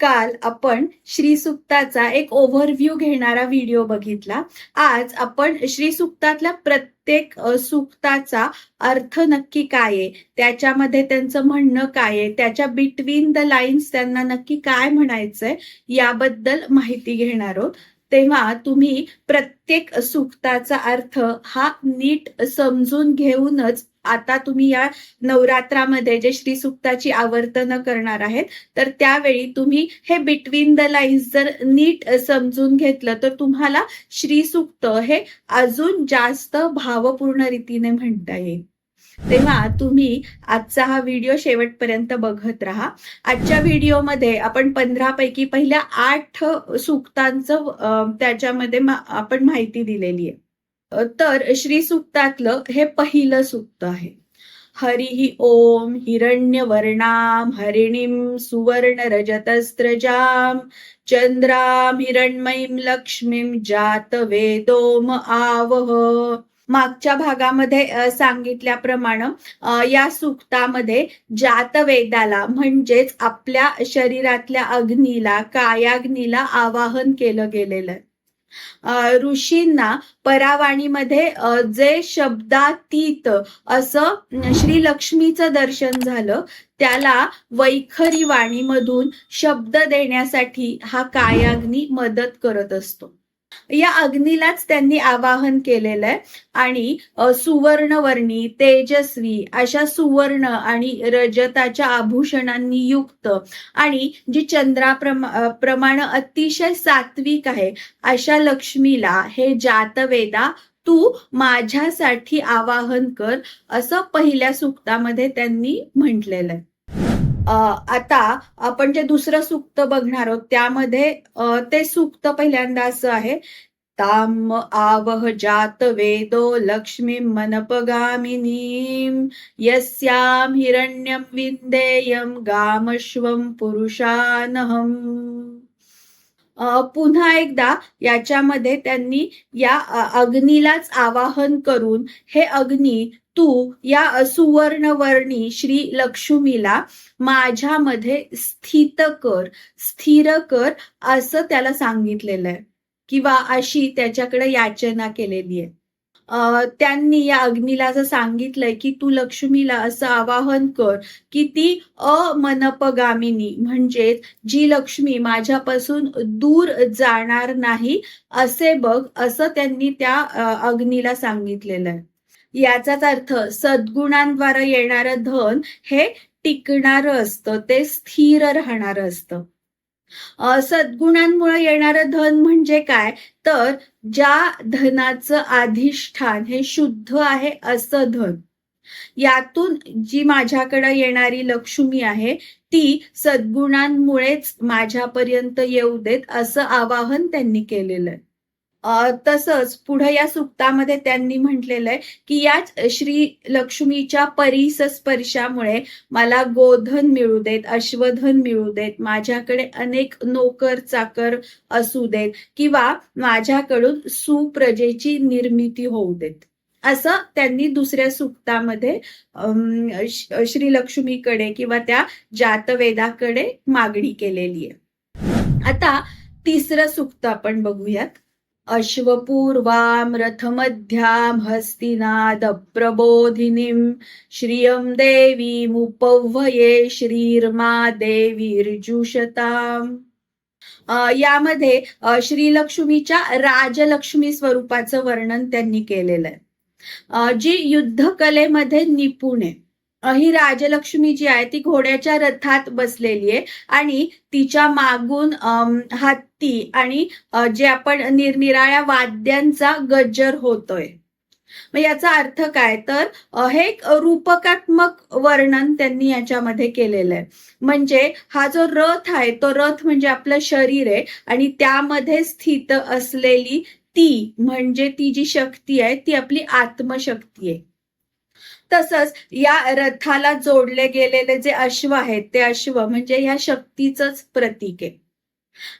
काल आपण श्री सुक्ताचा एक ओव्हरव्ह्यू घेणारा व्हिडिओ बघितला. आज आपण श्री सुक्तातल्या प्रत्येक सुक्ताचा अर्थ नक्की काय आहे? त्याच्यामध्ये त्यांचं म्हणणं काय आहे? त्याच्या बिटवीन द लाईन्स त्यांना नक्की काय म्हणायचंय? याबद्दल माहिती घेणार आहोत. तेव्हा तुम्ही प्रत्येक सुक्ताचा अर्थ हा नीट समजून घेऊनच आता तुम्ही या नवरात्रामध्ये जे श्री सुक्ताची आवर्तनं करणार आहेत तर त्यावेळी तुम्ही हे बिटवीन द लाईन्स जर नीट समजून घेतलं तर तुम्हाला श्रीसुक्त हे अजून जास्त भावपूर्ण रीतीने म्हणता येईल. तेव्हा तुम्ही आजचा हा व्हिडिओ शेवटपर्यंत बघत राहा. आजच्या व्हिडिओमध्ये आपण पंधरा पैकी पहिल्या आठ सुक्तांचं त्याच्यामध्ये आपण माहिती दिलेली आहे. तर श्री सुक्तातलं हे पहिलं सूक्त आहे. हरिः ओम हिरण्यवर्णाम हरिणीं सुवर्ण रजतस्त्रजाम चंद्राम हिरण्मयीं लक्ष्मीं जात वेदोम आवह. मागच्या भागामध्ये सांगितल्याप्रमाणे या सूक्तामध्ये जातवेदाला म्हणजेच आपल्या शरीरातल्या अग्नीला कायाग्नीला आवाहन केलं गेलेलं आहे. ऋषींना परावाणीमध्ये जे शब्दातीत असं श्री लक्ष्मीचं दर्शन झालं त्याला वैखरी वाणीमधून शब्द देण्यासाठी हा कायाग्नी मदत करत असतो. या अग्नीलाच त्यांनी आवाहन केलेलं आहे. आणि सुवर्णवर्णी तेजस्वी अशा सुवर्ण आणि रजताच्या आभूषणांनी युक्त आणि जी चंद्राप्रमा प्रमाण अतिशय सात्विक आहे अशा लक्ष्मीला हे जातवेदा तू माझ्यासाठी आवाहन कर असं पहिल्या सुक्तामध्ये त्यांनी म्हटलेलं आहे. आता आपण जे दुसरं सूक्त बघणार आहोत त्यामध्ये ते सूक्त पहिल्यांदा असं आहे ताम आवह जात वेदो लक्ष्मी मनपगामिनी यस्याम हिरण्यं विंदेयम गामश्वं पुरुषानहम्। पुन्हा एकदा याच्यामध्ये त्यांनी या अग्नीलाच आवाहन करून हे अग्नी तू या सुवर्णवर्णी श्री लक्ष्मीला माझ्यामध्ये स्थित कर स्थिर कर असं त्याला सांगितलेलं आहे. किंवा अशी त्याच्याकडे याचना केलेली आहे. त्यांनी या अग्नीला असं सांगितलंय की तू लक्ष्मीला असं आवाहन कर की ती अमनपगामिनी म्हणजेच जी लक्ष्मी माझ्यापासून दूर जाणार नाही असे बघ असं त्यांनी त्या अग्नीला सांगितलेलं आहे. याचाच अर्थ सद्गुणांद्वारे येणारं धन हे टिकणारं असतं ते स्थिर राहणारं असतं. सद्गुणांमुळे येणारं धन म्हणजे काय? तर ज्या धनाचं अधिष्ठान हे शुद्ध आहे असं धन. यातून जी माझ्याकडे येणारी लक्ष्मी आहे ती सद्गुणांमुळेच माझ्यापर्यंत येऊ देत असं आवाहन त्यांनी केलेलं आहे. तसंच पुढे या सुक्तामध्ये त्यांनी म्हटलेलं आहे की याच श्री लक्ष्मीच्या परीस स्पर्शामुळे मला गोधन मिळू देत अश्वधन मिळू देत माझ्याकडे अनेक नोकर चाकर असू देत किंवा माझ्याकडून सुप्रजेची निर्मिती होऊ देत. असं त्यांनी दुसऱ्या सुक्तामध्ये श्री लक्ष्मीकडे किंवा त्या जातवेदाकडे मागणी केलेली आहे. आता तिसरं सुक्त आपण बघूयात. अश्वपूर्वां रथमध्यां हस्तिनाद प्रबोधिनीं श्रियं देवीमुपह्वये श्रीर्मा देवीर्जुषताम् यामध्ये श्रीलक्ष्मीच्या राजलक्ष्मी स्वरूपाचं वर्णन त्यांनी केलेलं आहे. जी युद्धकलेमध्ये निपुण आहे. ही राजलक्ष्मी जी आहे ती घोड्याच्या रथात बसलेली आहे आणि तिच्या मागून हत्ती आणि जे आपण निरनिराळ्या वाद्यांचा गजर होतोय. मग याचा अर्थ काय? तर हे एक रूपकात्मक वर्णन त्यांनी याच्यामध्ये केलेलं आहे. म्हणजे हा जो रथ आहे तो रथ म्हणजे आपलं शरीर आहे आणि त्यामध्ये स्थित असलेली ती म्हणजे ती जी शक्ती आहे ती आपली आत्मशक्ती आहे. तसंच या रथाला जोडले गेलेले जे अश्व आहेत ते अश्व म्हणजे ह्या शक्तीचंच प्रतीक आहे.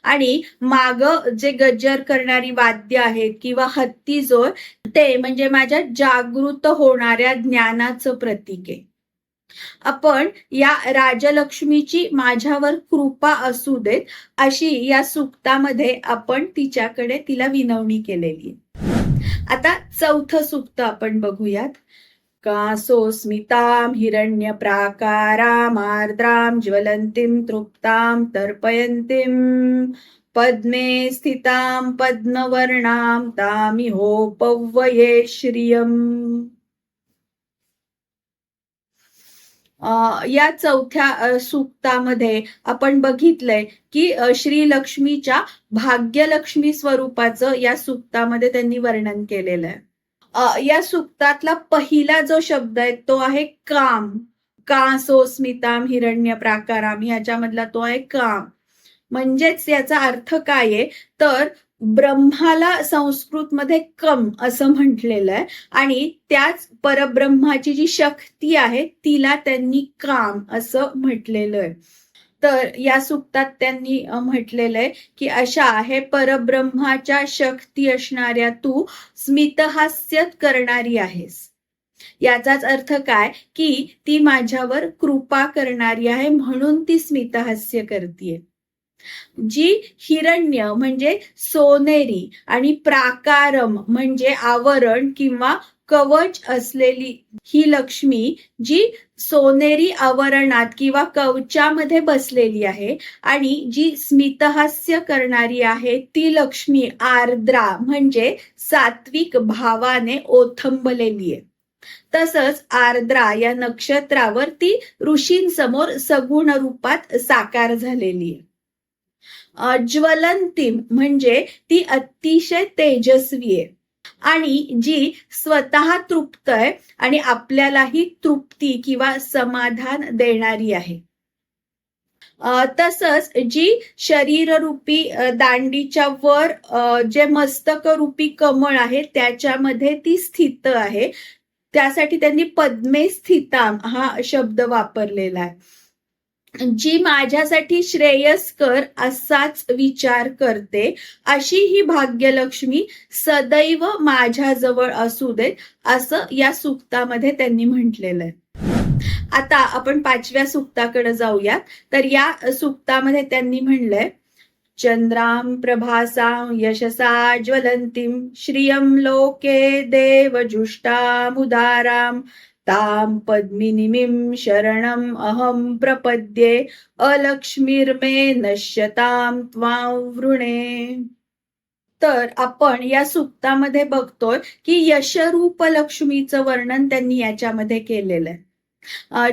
आणि माग जे गजर करणारी वाद्य आहेत किंवा हत्ती जोर ते म्हणजे माझ्या जागृत होणाऱ्या ज्ञानाचं प्रतीक आहे. आपण या राजलक्ष्मीची माझ्यावर कृपा असू देत अशी या सुक्तामध्ये आपण तिच्याकडे तिला विनवणी केलेली आता चौथं सुक्त आपण बघूयात. कासोस्मितां हिरण्य प्राकारामार्द्रां ज्वलन्तीं तृप्तां तर्पयन्तीं। पद्मे स्थितां पद्मवर्णां तामिहोपव्वये श्रियम्। या चौथ्या सूक्तामध्ये आपण बघितलंय की श्री लक्ष्मीच्या भाग्यलक्ष्मी स्वरूपाचं या सूक्तामध्ये त्यांनी वर्णन केलेलं आहे. या सुक्तातला पहिला जो शब्द आहे तो आहे काम. का सोस्मिताम हिरण्य प्राकाराम याच्यामधला तो आहे काम. म्हणजेच याचा अर्थ काय आहे? तर ब्रह्माला संस्कृतमध्ये कम असं म्हटलेलं आहे आणि त्याच परब्रह्माची जी शक्ती आहे तिला त्यांनी काम असं म्हटलेलं आहे. तर या सुक्तात त्यांनी म्हटलेलं आहे की अशा हे परब्रह्माच्या शक्ती असणाऱ्या तू स्मितहास्य करणारी आहेस. याचाच अर्थ काय? की ती माझ्यावर कृपा करणारी आहे म्हणून ती स्मितहास्य करतीये. जी हिरण्य म्हणजे सोनेरी आणि प्राकारम म्हणजे आवरण किंवा कवच असलेली ही लक्ष्मी जी सोनेरी आवरणात किंवा कवचामध्ये बसलेली आहे आणि जी स्मितहास्य करणारी आहे ती लक्ष्मी आर्द्रा म्हणजे सात्विक भावाने ओथंबलेली आहे. तसंच आर्द्रा या नक्षत्रावर ती ऋषींसमोर सगुण रूपात साकार झालेली आहे. ज्वलंतीम म्हणजे ती अतिशय तेजस्वी आहे. आणि जी स्वतः तृप्त आहे आणि आपल्यालाही तृप्ती किंवा समाधान देणारी आहे. तसंच जी शरीररूपी दांडीच्या वर जे मस्तकरूपी कमळ आहे त्याच्यामध्ये ती स्थित आहे. त्यासाठी त्यांनी पद्मे स्थिताम हा शब्द वापरलेला आहे. जी माझ्यासाठी श्रेयस्कर असाच विचार करते अशी ही भाग्यलक्ष्मी सदैव माझ्याजवळ असू देत असं या सुक्तामध्ये त्यांनी म्हटलेलं आहे. आता आपण पाचव्या सुक्ताकडे जाऊयात. तर या सुक्तामध्ये त्यांनी म्हणलंय चंद्राम प्रभासां यशसा ज्वलंतीम श्रियं लोके देवजुष्टामुदारां तां पद्मिनीमिं शरणम् अहं प्रपद्ये अलक्ष्मीर्मे नश्यतां त्वां वृणे। तर आपण या सुक्तामध्ये बघतोय की यशरूप लक्ष्मीचं वर्णन त्यांनी याच्यामध्ये केलेलं आहे.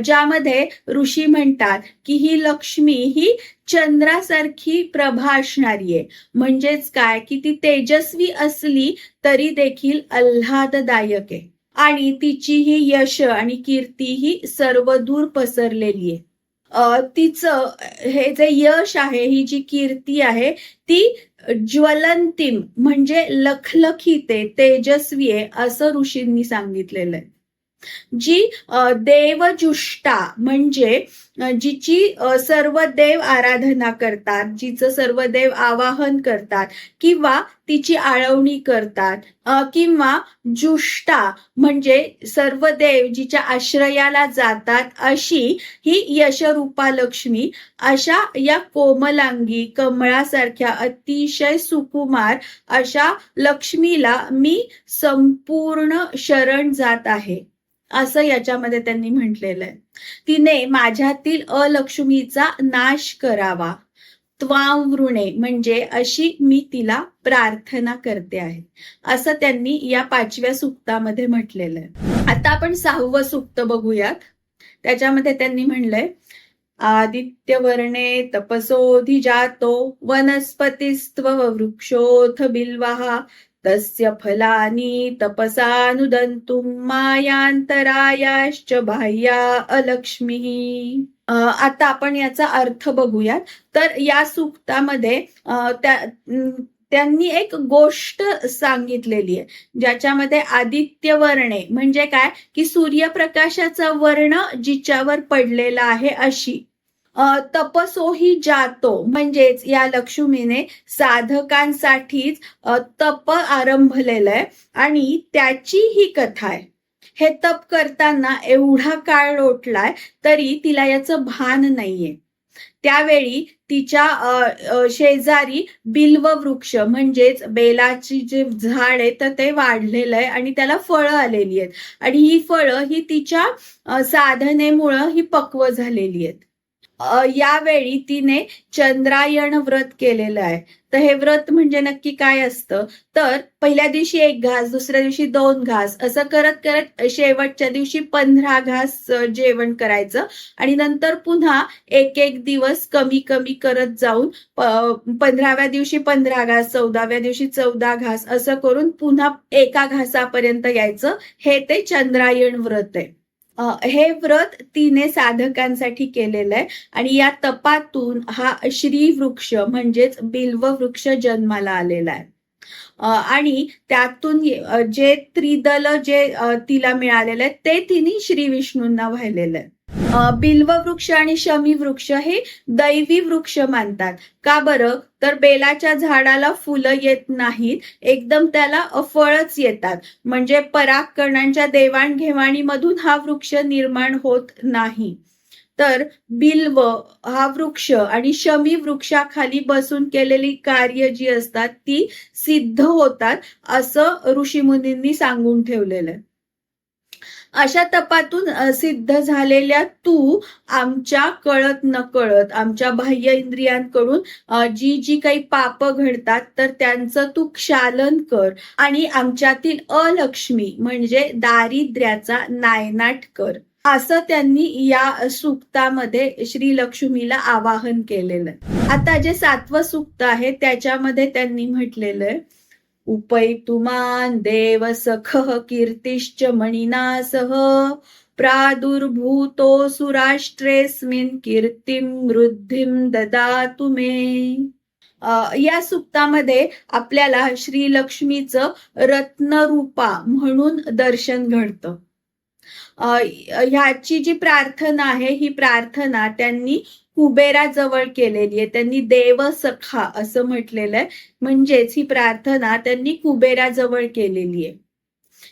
ज्यामध्ये ऋषी म्हणतात की ही लक्ष्मी ही चंद्रासारखी प्रभा असणारी आहे. म्हणजेच काय? की ती तेजस्वी असली तरी देखील आल्हाददायक आहे. आणि तिची ही यश आणि कीर्ती ही सर्वदूर पसरलेली आहे. तिचं हे जे यश आहे ही जी कीर्ती आहे ती ज्वलंतीम म्हणजे लखलखीते तेजस्वी आहे असं ऋषींनी सांगितलेलं आहे. जी देवजुष्टा म्हणजे जिची सर्व देव आराधना करतात जिचं सर्व देव आवाहन करतात किंवा तिची आळवणी करतात किंवा जुष्टा म्हणजे सर्व देव जिच्या आश्रयाला जातात अशी ही यशरूपा लक्ष्मी अशा या कोमलांगी कमळासारख्या अतिशय सुकुमार अशा लक्ष्मीला मी संपूर्ण शरण जात आहे. असं याच्यामध्ये त्यांनी म्हटलेलं आहे. तिने माझ्यातील अलक्ष्मीचा नाश करावा. त्वावृणे म्हणजे अशी मी तिला प्रार्थना करते आहे. असं त्यांनी या पाचव्या सुक्तामध्ये म्हटलेलं आहे. आता आपण सहावं सुक्त बघूयात. त्याच्यामध्ये त्यांनी म्हणलंय आदित्यवर्णे तपसोधि जातो वनस्पतिस्त्व वृक्षोथ बिल्वाहा तस्य फलानि तपसानुदन्तुं मायान्तरायाश्च बाह्या अलक्ष्मीः. आता आपण याचा अर्थ बघूयात. तर या सूक्तामध्ये त्या त्यांनी एक गोष्ट सांगितलेली आहे ज्याच्यामध्ये आदित्य वर्णे म्हणजे काय? की सूर्यप्रकाशाचा वर्ण जिच्यावर पडलेला आहे अशी. तपसोही जातो. म्हणजेच या लक्ष्मीने साधकांसाठीच तप आरंभलेलं आहे आणि त्याची ही कथा आहे. हे तप करताना एवढा काळ लोटलाय तरी तिला याचं भान नाहीये. त्यावेळी तिच्या शेजारी बिल्व वृक्ष म्हणजेच बेलाची जे झाड आहे तर ते वाढलेलं आहे आणि त्याला फळं आलेली आहेत. आणि ही फळं ही तिच्या साधनेमुळं ही पक्व झालेली आहेत. यावेळी तिने चंद्रायण व्रत केलेलं आहे. तर हे व्रत म्हणजे नक्की काय असतं? तर पहिल्या दिवशी एक घास दुसऱ्या दिवशी दोन घास. असं करत करत शेवटच्या दिवशी पंधरा घास जेवण करायचं. आणि नंतर पुन्हा एक एक दिवस कमी कमी करत जाऊन पंधराव्या दिवशी पंधरा घास चौदाव्या दिवशी चौदा घास असं करून पुन्हा एका घासापर्यंत यायचं. हे ते चंद्रायण व्रत आहे. हे व्रत तिने साधकांसाठी केलेलं आहे. आणि या तपातून हा श्री वृक्ष म्हणजेच बिल्व वृक्ष जन्माला आलेला आहे. आणि त्यातून जे त्रिदल जे तिला मिळालेलं आहे ते तिने श्री विष्णूंना वाहिलेलं आहे. बिल्व वृक्ष आणि शमी वृक्ष हे दैवी वृक्ष मानतात. का बरं? तर बेलाच्या झाडाला फुलं येत नाहीत एकदम त्याला अफळच येतात. म्हणजे परागकणांच्या देवाणघेवाणीमधून हा वृक्ष निर्माण होत नाही. तर बिल्व हा वृक्ष आणि शमी वृक्षाखाली बसून केलेली कार्य जी असतात ती सिद्ध होतात असं ऋषीमुनींनी सांगून ठेवलेलं आहे. अशा तपातून सिद्ध झालेल्या तू आमच्या कळत नकळत आमच्या बाह्य इंद्रियांकडून जी जी काही पाप घडतात तर त्यांचं तू क्षालन कर आणि आमच्यातील अलक्ष्मी म्हणजे दारिद्र्याचा नायनाट कर असं त्यांनी या सुक्तामध्ये श्री लक्ष्मीला आवाहन केलेलं आहे. आता जे सातवं सुक्त आहे त्याच्यामध्ये त्यांनी म्हटलेलं आहे उपैतुमान् देव सख कीर्तिश्च मणिना सह प्रादुर्भूतोऽसुराष्ट्रेऽस्मिन् कीर्तिं वृद्धिं ददातु मे। या सुक्तामध्ये आपल्याला श्रीलक्ष्मीचं रत्नरूपा म्हणून दर्शन घडतं. ह्याची जी प्रार्थना आहे ही प्रार्थना त्यांनी कुबेराजवळ केलेली आहे. त्यांनी देव सखा असं म्हटलेलं आहे. म्हणजेच ही प्रार्थना त्यांनी कुबेराजवळ केलेली आहे.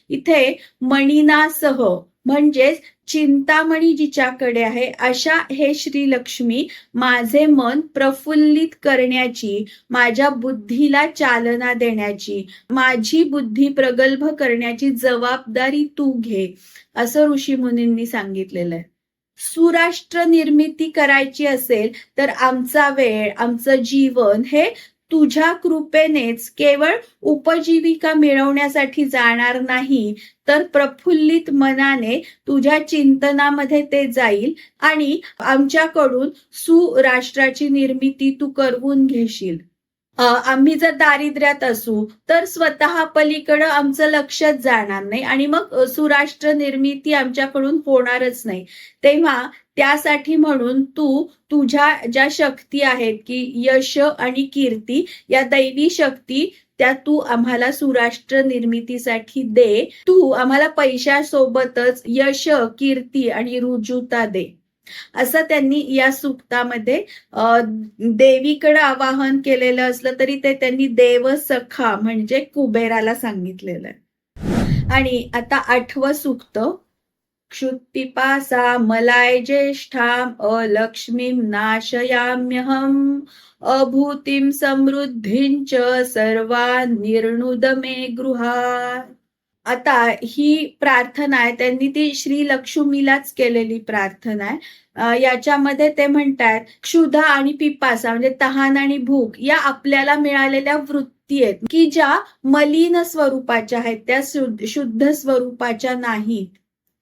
इथे मणिनासह म्हणजेच चिंतामणी जिच्याकडे आहे अशा हे श्री लक्ष्मी माझे मन प्रफुल्लित करण्याची माझ्या बुद्धीला चालना देण्याची माझी बुद्धी प्रगल्भ करण्याची जबाबदारी तू घे असं ऋषी मुनींनी सांगितलेलं आहे. सुराष्ट्र निर्मिती करायची असेल तर आमचा वेळ आमचं जीवन हे तुझ्या कृपेनेच केवळ उपजीविका मिळवण्यासाठी जाणार नाही तर प्रफुल्लित मनाने तुझ्या चिंतनामध्ये ते जाईल आणि आमच्याकडून सुराष्ट्राची निर्मिती तू करवून घेशील. आम्ही जर दारिद्र्यात असू तर स्वतः पलीकडं आमचं लक्षच जाणार नाही. आणि मग सुराष्ट्र निर्मिती आमच्याकडून होणारच नाही. तेव्हा त्यासाठी म्हणून तू तुझ्या ज्या शक्ती आहेत की यश आणि कीर्ती या दैवी शक्ती त्या तू आम्हाला सुराष्ट्र निर्मितीसाठी दे. तू आम्हाला पैशासोबतच यश कीर्ती आणि रुजुता दे. असं त्यांनी या सुक्तामध्ये देवीकडे आवाहन केलेलं असलं तरी ते त्यांनी देव सखा म्हणजे कुबेराला सांगितलेलं आहे. आणि आता आठवं सुक्त क्षुत्पिपासा मलाय ज्येष्ठाम अलक्ष्मीं नाशयाम्यहम अभूतीं समृद्धीं च निर्णुद निर्णुदमे गृहात। आता ही प्रार्थना आहे त्यांनी ती श्री लक्ष्मीलाच केलेली प्रार्थना आहे. याच्यामध्ये ते म्हणतात क्षुधा आणि पिपासा म्हणजे तहान आणि भूक या आपल्याला मिळालेल्या वृत्ती आहेत की ज्या मलिन स्वरूपाच्या आहेत त्या शुद्ध शुद्ध स्वरूपाच्या नाहीत.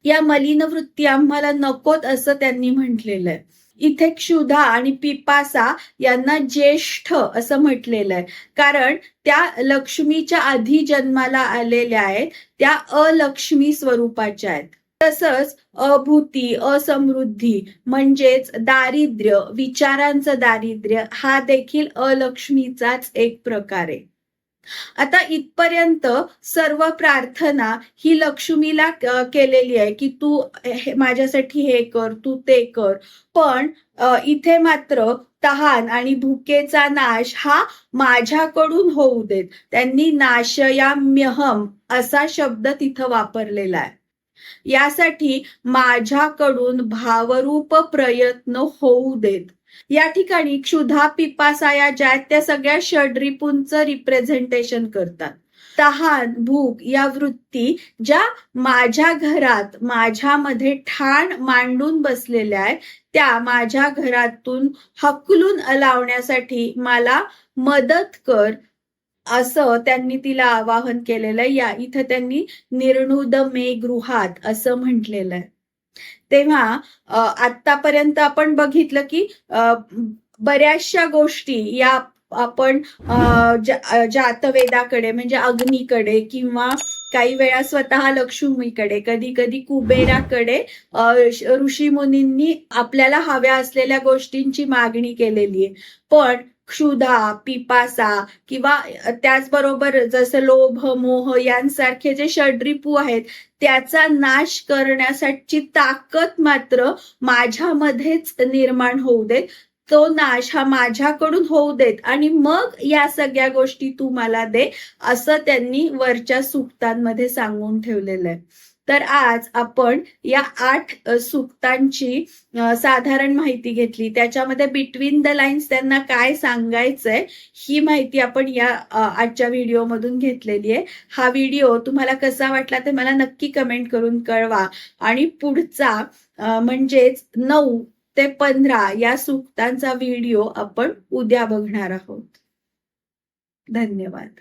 या मलिन वृत्ती आम्हाला नकोत असं त्यांनी म्हटलेलं आहे. इथे क्षुधा आणि पिपासा यांना ज्येष्ठ असं म्हटलेलं आहे. कारण त्या लक्ष्मीच्या आधी जन्माला आलेल्या आहेत त्या अलक्ष्मी स्वरूपाच्या आहेत. तसंच अभूती असमृद्धी म्हणजेच दारिद्र्य विचारांचं दारिद्र्य हा देखील अलक्ष्मीचाच एक प्रकार आहे. आता इथपर्यंत सर्व प्रार्थना ही लक्ष्मीला केलेली आहे की तू माझ्यासाठी हे कर तू ते कर. पण इथे मात्र तहान आणि भुकेचा नाश हा माझ्याकडून होऊ देत. त्यांनी नाशयाम्यहम असा शब्द तिथं वापरलेला आहे. यासाठी माझ्याकडून भावरूप प्रयत्न होऊ देत. या ठिकाणी क्षुधा पिपासा या ज्या त्या सगळ्या षड्रिपूंचं रिप्रेझेंटेशन करतात. तहान भूक या वृत्ती ज्या माझ्या घरात माझ्यामध्ये ठाण मांडून बसलेल्या आहेत त्या माझ्या घरातून हकलून लावण्यासाठी मला मदत कर असं त्यांनी तिला आवाहन केलेलं आहे. या इथं त्यांनी निर्णुद मे गृहात असं म्हटलेलं आहे. तेव्हा आतापर्यंत आपण बघितलं की बऱ्याचशा गोष्टी या आपण जातवेदाकडे म्हणजे अग्नीकडे किंवा काही वेळा स्वतः लक्ष्मीकडे कधी कधी कुबेराकडे ऋषी मुनींनी आपल्याला हव्या असलेल्या गोष्टींची मागणी केलेली आहे. पण क्षुधा पिपासा किंवा त्याचबरोबर जसं लोभ मोह यांसारखे जे षड्रिपू आहेत त्याचा नाश करण्यासाठी ताकद मात्र माझ्यामध्येच निर्माण होऊ देत. तो नाश हा माझ्याकडून होऊ देत आणि मग या सगळ्या गोष्टी तू मला दे असं त्यांनी वरच्या सुक्तांमध्ये सांगून ठेवलेलं आहे. तर आज आपण या आठ सुक्तांची साधारण माहिती घेतली. त्याच्यामध्ये बिटवीन द लाईन्स त्यांना काय सांगायचंय ही माहिती आपण या आजच्या व्हिडिओमधून घेतलेली आहे. हा व्हिडिओ तुम्हाला कसा वाटला ते मला नक्की कमेंट करून कळवा. आणि पुढचा म्हणजेच नऊ ते पंधरा या सुक्तांचा व्हिडिओ आपण उद्या बघणार आहोत. धन्यवाद.